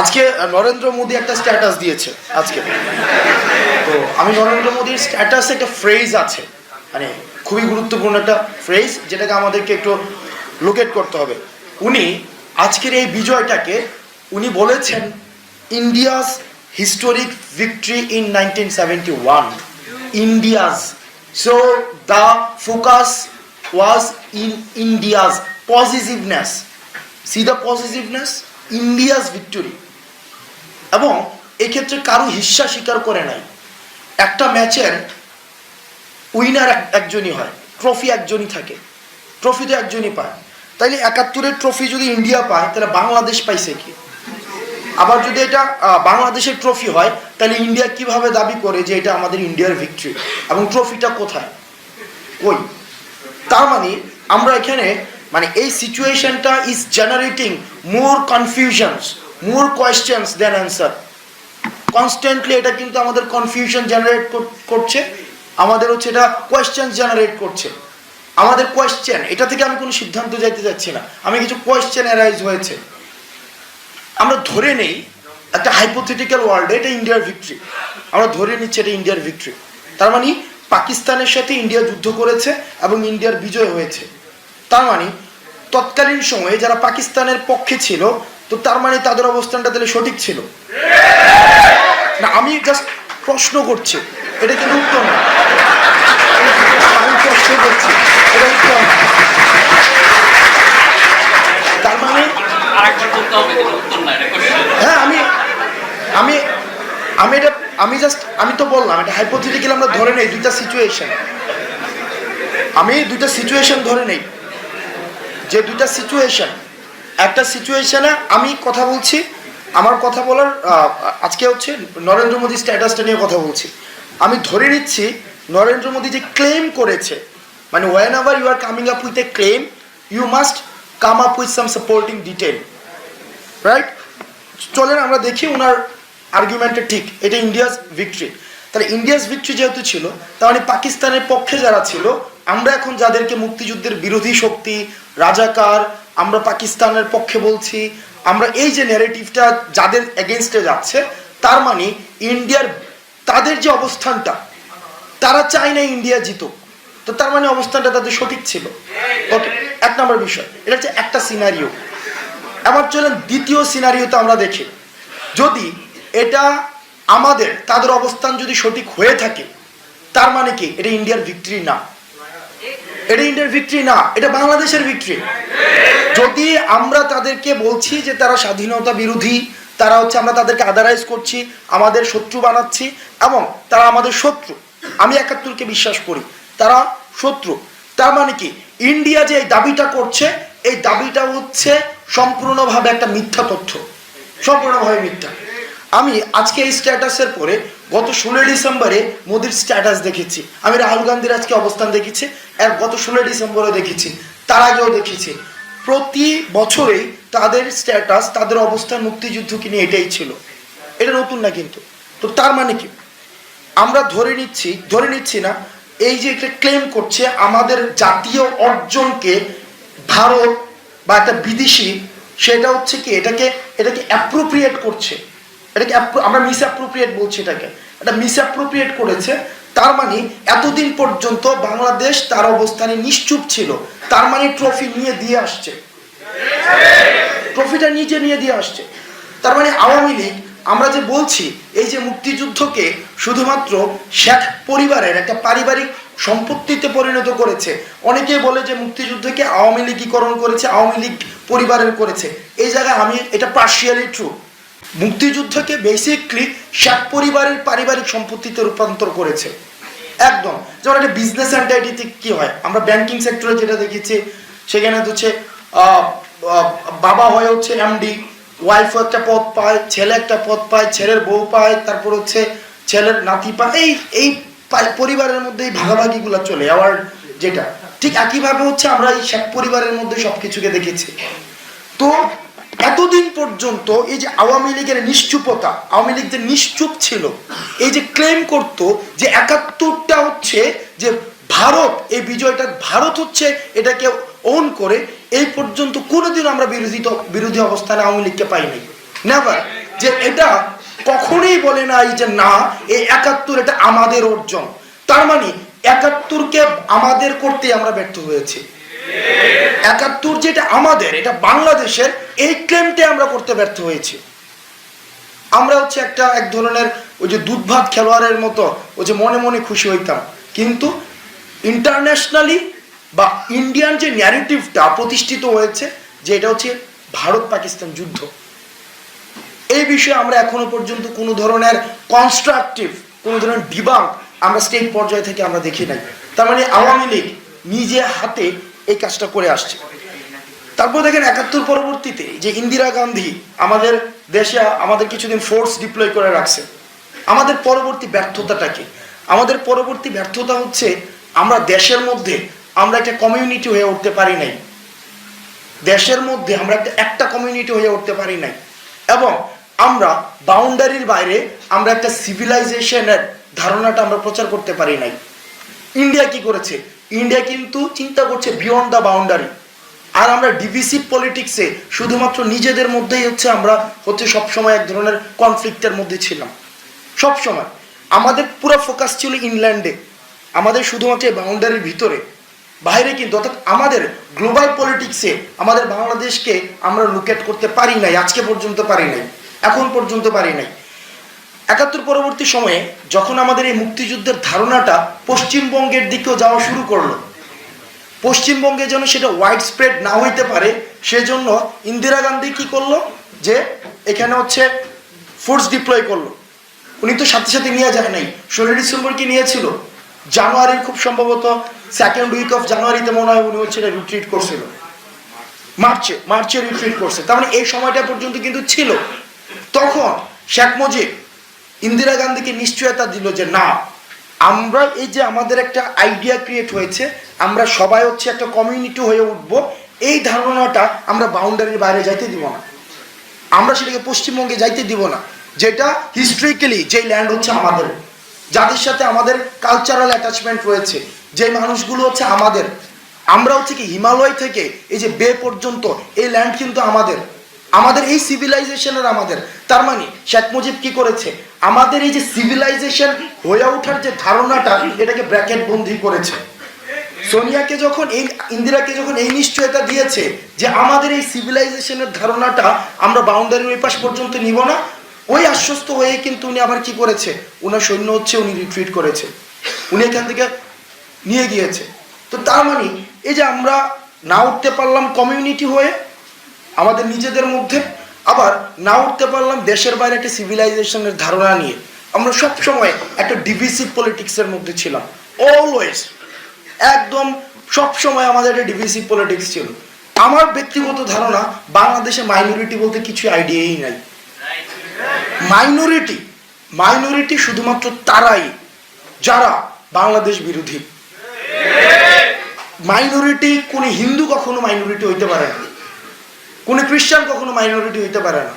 আজকে নরেন্দ্র মোদী একটা স্ট্যাটাস দিয়েছে আজকে। তো আমি নরেন্দ্র মোদীর স্ট্যাটাসে একটা ফ্রেজ আছে। মানে খুবই গুরুত্বপূর্ণ একটা ফ্রেজ যেটাকে আমাদেরকে একটু লোকেট করতে হবে। উনি আজকের এই বিজয়টাকে উনি বলেছেন India's historic victory in nineteen seventy one India's so the focus was in India's positiveness see the positiveness India's victory. এবং এক্ষেত্রে কারও হিস্সা স্বীকার করে নাই। একটা ম্যাচের উইনার একজনই হয়, ট্রফি একজনই থাকে, ট্রফি তো একজনই পায়। তাইলে একাত্তরের ট্রফি যদি ইন্ডিয়া পায়, তাহলে বাংলাদেশ পাইছে কি? আবার যদি এটা বাংলাদেশের ট্রফি হয়, তাহলে ইন্ডিয়া কীভাবে দাবি করে যে এটা আমাদের ইন্ডিয়ার ভিক্টরি? এবং ট্রফিটা কোথায়? কই? তার মানে আমরা এখানে মানে এই সিচুয়েশনটা is generating more confusions more questions than answer constantly এটা কিন্তু আমাদের কনফিউশন জেনারেট করছে, আমাদের হচ্ছে এটা কোয়েশ্চেন জেনারেট করছে। আমাদের কোয়েশ্চেন এটা থেকে আমি কোনো সিদ্ধান্ত যাইতে যাচ্ছি না। আমি কিছু কোয়েশ্চেন অ্যারাইজ হয়েছে। আমরা ধরে নেই একটা হাইপোথেটিক্যাল ওয়ার্ল্ডে এটা ইন্ডিয়ার ভিক্টরি আমরা ধরে নিচ্ছি এটা ইন্ডিয়ার ভিক্টরি তার মানে পাকিস্তানের সাথে ইন্ডিয়া যুদ্ধ করেছে এবং ইন্ডিয়ার বিজয় হয়েছে। তার মানে তৎকালীন সময়ে যারা পাকিস্তানের পক্ষে ছিল তো তার মানে তাদের অবস্থানটা তাহলে সঠিক ছিল? না আমি জাস্ট প্রশ্ন করছি। এটা কিন্তু উত্তর না। আমি প্রশ্ন করছি। এটা উত্তর না। তার মানে। হ্যাঁ আমি আমি আমি এটা আমি জাস্ট আমি তো বললাম এটা হাইপোথেটিক্যাল আমরা ধরে নেই দুইটা সিচুয়েশন আমি দুইটা সিচুয়েশন ধরে নেই। যে দুইটা সিচুয়েশন একটা সিচুয়েশনে আমি কথা বলছি, আমার কথা বলার আজকে হচ্ছে নরেন্দ্র মোদী স্ট্যাটাসটা নিয়ে কথা বলছি। আমি ধরে নিচ্ছি, নরেন্দ্র মোদী যে ক্লেম করেছে মানে whenever you are coming up with a claim you must come up with some supporting detail right চলেন আমরা দেখি ওনার আর্গুমেন্টটা ঠিক, এটা ইন্ডিয়াস ভিক্টরি তাহলে ইন্ডিয়াস ভিক্টরি যেহেতু ছিল, তার মানে পাকিস্তানের পক্ষে যারা ছিল, আমরা এখন যাদেরকে মুক্তিযুদ্ধের বিরোধী শক্তি রাজাকার, আমরা পাকিস্তানের পক্ষে বলছি, আমরা এই যে ন্যারেটিভটা যাদের এগেনস্টে যাচ্ছে, তার মানে ইন্ডিয়ার, তাদের যে অবস্থানটা, তারা চায় না ইন্ডিয়া জিতুক। তো তার মানে অবস্থানটা তাদের সঠিক ছিল। ওকে এক নম্বর বিষয়, এটা হচ্ছে একটা সিনারিও এবার চলেন দ্বিতীয় সিনারিওতে আমরা দেখি। যদি এটা আমাদের, তাদের অবস্থান যদি সঠিক হয়ে থাকে, তার মানে কি? এটা ইন্ডিয়ার ভিক্টরি না। এটা ইন্ডিয়ার ভিক্টরি না, এটা বাংলাদেশের ভিক্টরি যদি আমরা তাদেরকে বলছি যে তারা স্বাধীনতা বিরোধী, তারা হচ্ছে আমরা তাদেরকে আদারাইজ করছি, আমাদের শত্রু বানাচ্ছি, এবং তারা আমাদের শত্রু, আমি একাত্তরকে বিশ্বাস করি, তারা শত্রু। তার মানে কি? ইন্ডিয়া যে এই দাবিটা করছে, এই দাবিটা হচ্ছে সম্পূর্ণভাবে একটা মিথ্যা তথ্য। সম্পূর্ণভাবে মিথ্যা। আমি আজকে এই স্ট্যাটাসের পরে গত ষোলোই ডিসেম্বরে মোদির স্ট্যাটাস দেখেছি। আমি রাহুল গান্ধীর আজকে অবস্থান দেখেছি আর গত ষোলোই ডিসেম্বরে দেখেছি। তার আগেও দেখেছি। প্রতি বছরেই তাদের স্ট্যাটাস, তাদের অবস্থান মুক্তিযুদ্ধকে নিয়ে এটাই ছিল। এটা নতুন না কিন্তু। তো তার মানে কি? আমরা ধরে নিচ্ছি ধরে নিচ্ছি না, এই যে একটা ক্লেম করছে আমাদের জাতীয় অর্জনকে ভারত বা একটা বিদেশি, সেটা হচ্ছে কি? এটাকে এটাকে অ্যাপ্রোপ্রিয়েট করছে। এটাকে আমরা মিস অ্যাপ্রোপ্রিয়েট বলছি এটাকে। এটা মিস অ্যাপ্রোপ্রিয়েট করেছে, তার মানে এতদিন পর্যন্ত বাংলাদেশ তার অবস্থানে নিশ্চুপ ছিল। তার মানে ট্রফি নিয়ে দিয়ে আসছে। ট্রফিটা নিজে নিয়ে দিয়ে আসছে। তার মানে আওয়ামী লীগ, আমরা যে বলছি, এই যে মুক্তিযুদ্ধকে শুধুমাত্র শেখ পরিবারের একটা পারিবারিক সম্পত্তিতে পরিণত করেছে। অনেকে বলে যে মুক্তিযুদ্ধকে আওয়ামী লীগীকরণ করেছে, আওয়ামী লীগ পরিবারের করেছে। এই জায়গায় আমি, এটা পার্শিয়ালি ট্রু মুক্তিযুদ্ধকে বেসিকলি শেখ পরিবারের পারিবারিক সম্পত্তিতে রূপান্তর করেছে। একদম। যেমন একটা বিজনেস অ্যান্টাইটিতে কি হয়? আমরা ব্যাংকিং সেক্টরে যেটা দেখেছি সেখানে হচ্ছে বাবা হয়ে হচ্ছে এমডি ওয়াইফ একটা পদ পায়, ছেলে একটা পদ পায়, ছেলের বউ পায়, তারপর হচ্ছে ছেলের নাতি পায়, এই এই পরিবারের মধ্যে এই ভাগাভাগিগুলো চলে অ্যাওয়ার্ড যেটা। ঠিক একইভাবে হচ্ছে আমরা এই শেখ পরিবারের মধ্যে সব কিছুকে দেখেছি। তো এতদিন পর্যন্ত এই যে আওয়ামী লীগের নিশ্চুপতা, আওয়ামী লীগ যে নিশ্চুপ ছিল, এই যে ক্লেম করত যে একাত্তরটা হচ্ছে যে ভারত, এই বিজয়টা ভারত হচ্ছে এটাকে ওন করে, এই পর্যন্ত কোনোদিন আমরা বিরোধী বিরোধী অবস্থানে আওয়ামী লীগকে পাইনি। নেভার যে এটা কখনোই বলে নাই যে না, এই একাত্তর এটা আমাদের অর্জন। তার মানে একাত্তরকে আমাদের করতে আমরা ব্যর্থ হয়েছি। একাত্তর যেটা আমাদের, এটা বাংলাদেশের এই ক্লেমটা আমরা করতে ব্যর্থ হয়েছি। আমরা হচ্ছে একটা এক ধরনের ওই যে দুধ ভাত খেলোয়াড়ের মতো, ওই যে মনে মনে খুশি হইতাম। কিন্তু ইন্টারন্যাশনালি বা ইন্ডিয়ান যে ন্যারেটিভটা প্রতিষ্ঠিত হয়েছে, যে এটা হচ্ছে ভারত পাকিস্তান যুদ্ধ। এই বিষয়ে আমরা এখনও পর্যন্ত কোনো ধরনের কনস্ট্রাকটিভ কোনো ধরনের বিভাগ আমরা স্টেট পর্যায় থেকে আমরা দেখি নাই। তার মানে আওয়ামী লীগ নিজে হাতে এই কাজটা করে আসছে। তারপর দেখেন একাত্তর পরবর্তীতে যে ইন্দিরা গান্ধী আমাদের দেশে আমাদের কিছুদিন ফোর্স ডিপ্লয় করে রাখছে, আমাদের পরবর্তী ব্যর্থতাটা কি? আমাদের পরবর্তী ব্যর্থতা হচ্ছে আমরা দেশের মধ্যে আমরা একটা কমিউনিটি হয়ে উঠতে পারি নাই। দেশের মধ্যে আমরা একটা একটা কমিউনিটি হয়ে উঠতে পারি নাই। এবং আমরা বাউন্ডারির বাইরে আমরা একটা সিভিলাইজেশনের ধারণাটা আমরা প্রচার করতে পারি নাই। ইন্ডিয়া কি করেছে? ইন্ডিয়া কিন্তু চিন্তা করছে বিয়ন্ড দ্য বাউন্ডারি আর আমরা ডিভিসিভ পলিটিক্সে শুধুমাত্র নিজেদের মধ্যেই হচ্ছে আমরা হচ্ছে সবসময় এক ধরনের কনফ্লিক্টের মধ্যে ছিলাম। সবসময়। আমাদের পুরো ফোকাস ছিল ইংল্যান্ডে আমাদের শুধুমাত্র বাউন্ডারির ভিতরে। বাইরে কিন্তু, অর্থাৎ আমাদের গ্লোবাল পলিটিক্সে আমাদের বাংলাদেশকে আমরা লুকেট করতে পারি নাই, আজকে পর্যন্ত পারি নাই, এখন পর্যন্ত পারি নাই। একাত্তর পরবর্তী সময়ে যখন আমাদের এই মুক্তিযুদ্ধের ধারণাটা পশ্চিমবঙ্গের দিকেও যাওয়া শুরু করল, পশ্চিমবঙ্গে যেন সেটা ওয়াইড স্প্রেড না হইতে পারে, সেজন্য ইন্দিরা গান্ধী কি করল? যে এখানে হচ্ছে ফোর্স ডিপ্লয় করল। উনি তো সাথে সাথে নিয়ে যায় নাই। ষোলো ডিসেম্বর কি নিয়েছিল? জানুয়ারির খুব সম্ভবত সেকেন্ড উইক অফ জানুয়ারিতে মনে হয় উনি হচ্ছে রিট্রিট করছিল। মার্চে মার্চে রিট্রিট করছে। তার মানে এই সময়টা পর্যন্ত কিন্তু ছিল। তখন শেখ মুজিব ইন্দিরা গান্ধীকে নিশ্চয়তা দিল যে না, আমরা এই যে আমাদের একটা আইডিয়া ক্রিয়েট হয়েছে, আমরা সবাই হচ্ছে একটা কমিউনিটি হয়ে উঠব, এই ধারণাটা আমরা বাউন্ডারির বাইরে যাইতে দিব না। আমরা সেটাকে পশ্চিমবঙ্গে যাইতে দিব না, যেটা হিস্ট্রিক্যালি যেই ল্যান্ড হচ্ছে আমাদের, যাদের সাথে আমাদের কালচারাল অ্যাটাচমেন্ট রয়েছে যে মানুষগুলো হচ্ছে আমাদের। আমরা হচ্ছে কি হিমালয় থেকে এই যে বে পর্যন্ত এই ল্যান্ড কিন্তু আমাদের। আমাদের এই সিভিলাইজেশনের আমাদের। তার মানে শেখ মুজিব কি করেছে? আমাদের এই যে সিভিলাইজেশন হয়ে ওঠার যে ধারণাটা, এটাকে ব্র্যাকেট বন্দি করেছে। সোনিয়াকে যখন এই, ইন্দিরাকে যখন এই নিশ্চয়তা দিয়েছে যে আমাদের এই সিভিলাইজেশনের ধারণাটা আমরা বাউন্ডারির ওই পাশ পর্যন্ত নিব না, ওই আশ্বস্ত হয়ে কিন্তু উনি আবার কি করেছে? ওনার সৈন্য হচ্ছে উনি রিট্রিট করেছে। উনি এখান থেকে নিয়ে গিয়েছে। তো তার মানে এই যে আমরা না উঠতে পারলাম কমিউনিটি হয়ে আমাদের নিজেদের মধ্যে আবার না উঠতে পারলাম দেশের বাইরে একটা সিভিলাইজেশনের ধারণা নিয়ে। আমরা সব সময় একটা ডিভিসিভ পলিটিক্সের মধ্যে ছিলাম। অলওয়েজ একদম সব সময় আমাদের একটা ডিভিসিভ পলিটিক্স ছিল। আমার ব্যক্তিগত ধারণা, বাংলাদেশে মাইনরিটি বলতে কিছু আইডিয়াই নাই। মাইনরিটি মাইনরিটি শুধুমাত্র তারাই, যারা বাংলাদেশ বিরোধী। মাইনরিটি কোন হিন্দু কখনো মাইনরিটি হইতে পারে না। কোনো খ্রিস্টান কখনো মাইনরিটি হইতে পারে না।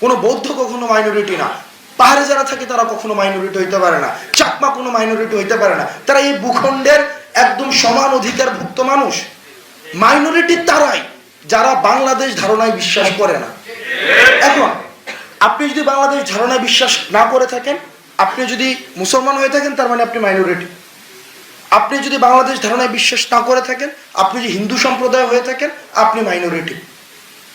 কোনো বৌদ্ধ কখনো মাইনরিটি না। পাহাড়ে যারা থাকে তারা কখনো মাইনরিটি হইতে পারে না। চাকমা কোনো মাইনরিটি হইতে পারে না। তারা এই ভূখণ্ডের একদম সমান অধিকারভুক্ত মানুষ। মাইনরিটি তারাই, যারা বাংলাদেশ ধারণায় বিশ্বাস করে না। এখন, আপনি যদি বাংলাদেশ ধারণায় বিশ্বাস না করে থাকেন, আপনি যদি মুসলমান হয়ে থাকেন, তার মানে আপনি মাইনরিটি আপনি যদি বাংলাদেশ ধারণায় বিশ্বাস না করে থাকেন, আপনি যদি হিন্দু সম্প্রদায় হয়ে থাকেন, আপনি মাইনরিটি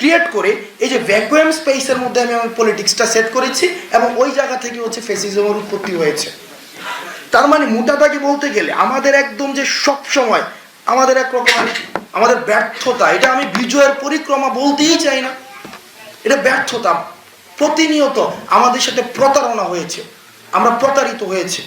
create করে এই যে ভ্যাকুয়াম স্পেসের মধ্যে আমি আমার পলিটিক্সটা সেট করেছি এবং ওই জায়গা থেকে হচ্ছে ফেসিজমের উৎপত্তি হয়েছে। তার মানে মোটাটাকে বলতে গেলে আমাদের একদম যে সব সময় আমাদের এক রকম আমাদের ব্যর্থতা, এটা আমি বিজয়ের পরিক্রমা বলতেই চাই না। এটা ব্যর্থতা। প্রতিনিয়ত আমাদের সাথে প্রতারণা হয়েছে। আমরা প্রতারিত হয়েছে।